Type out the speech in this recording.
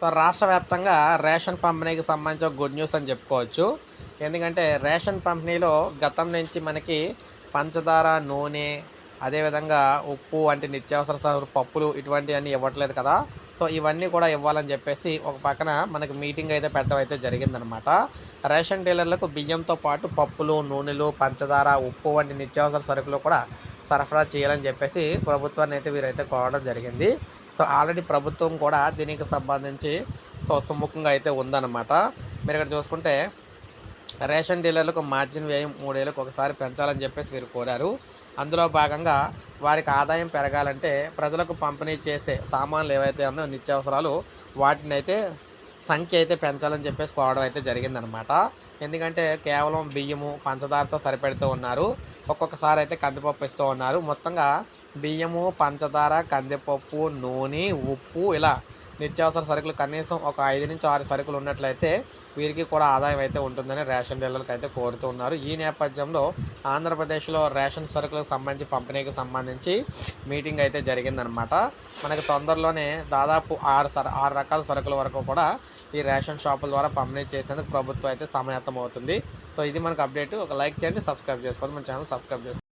So రాష్ట్ర వ్యాప్తంగా ration పంపిణీకి సంబంధించి గుడ్ న్యూస్ అని చెప్పుకోవచ్చు. ఎందుకంటే రేషన్ పంపిణీలో గతం నుంచి మనకి పంచదార నూనె అదేవిధంగా ఉప్పు వంటి నిత్యావసర సరుకులు పప్పులు ఇటువంటివన్నీ ఇవ్వట్లేదు కదా. సో ఇవన్నీ కూడా ఇవ్వాలని చెప్పేసి ఒక పక్కన మనకి మీటింగ్ అయితే పెట్టడం అయితే జరిగిందనమాట. రేషన్ డీలర్లకు బియ్యంతో పాటు పప్పులు నూనెలు పంచదార ఉప్పు వంటి నిత్యావసర సరుకులు కూడా సరఫరా చేయాలని చెప్పేసి ప్రభుత్వాన్ని అయితే వీరైతే కోరడం జరిగింది. సో ఆల్రెడీ ప్రభుత్వం కూడా దీనికి సంబంధించి సో సుముఖంగా అయితే ఉందన్నమాట. మీరు ఇక్కడ చూసుకుంటే రేషన్ డీలర్లకు మార్జిన్ వ్యయం మూడేళ్ళకు ఒకసారి పెంచాలని చెప్పేసి వీరు కోరారు. అందులో భాగంగా వారికి ఆదాయం పెరగాలంటే ప్రజలకు పంపిణీ చేసే సామాన్లు ఏవైతే ఉన్నాయో నిత్యావసరాలు వాటిని అయితే సంఖ్య అయితే పెంచాలని చెప్పేసి కోవడం అయితే జరిగిందనమాట ఎందుకంటే కేవలం బియ్యము పంచదారతో సరిపెడుతూ ఉన్నారు. ఒక్కొక్కసారి అయితే కందిపప్పు ఇస్తూ ఉన్నారు. మొత్తంగా బియ్యము పంచదార కందిపప్పు నూనె ఉప్పు ఇలా నిత్యావసర సరుకులు కనీసం ఒక ఐదు నుంచి ఆరు సరుకులు ఉన్నట్లయితే వీరికి కూడా ఆదాయం అయితే ఉంటుందని రేషన్ డీలర్లకు అయితే కోరుతూ ఉన్నారు. ఈ నేపథ్యంలో ఆంధ్రప్రదేశ్లో రేషన్ సరుకులకు సంబంధించి పంపిణీకి సంబంధించి మీటింగ్ అయితే జరిగిందనమాట మనకి తొందరలోనే దాదాపు ఆరు సర ఆరు రకాల సరుకుల వరకు కూడా ఈ రేషన్ షాపుల ద్వారా పంపిణీ చేసేందుకు ప్రభుత్వం అయితే సమాయత్తం అవుతుంది సో ఇది మనకు అప్డేట్. ఒక లైక్ చేయండి సబ్స్క్రైబ్ చేసుకోండి. మన ఛానల్ సబ్స్క్రైబ్ చేసుకోండి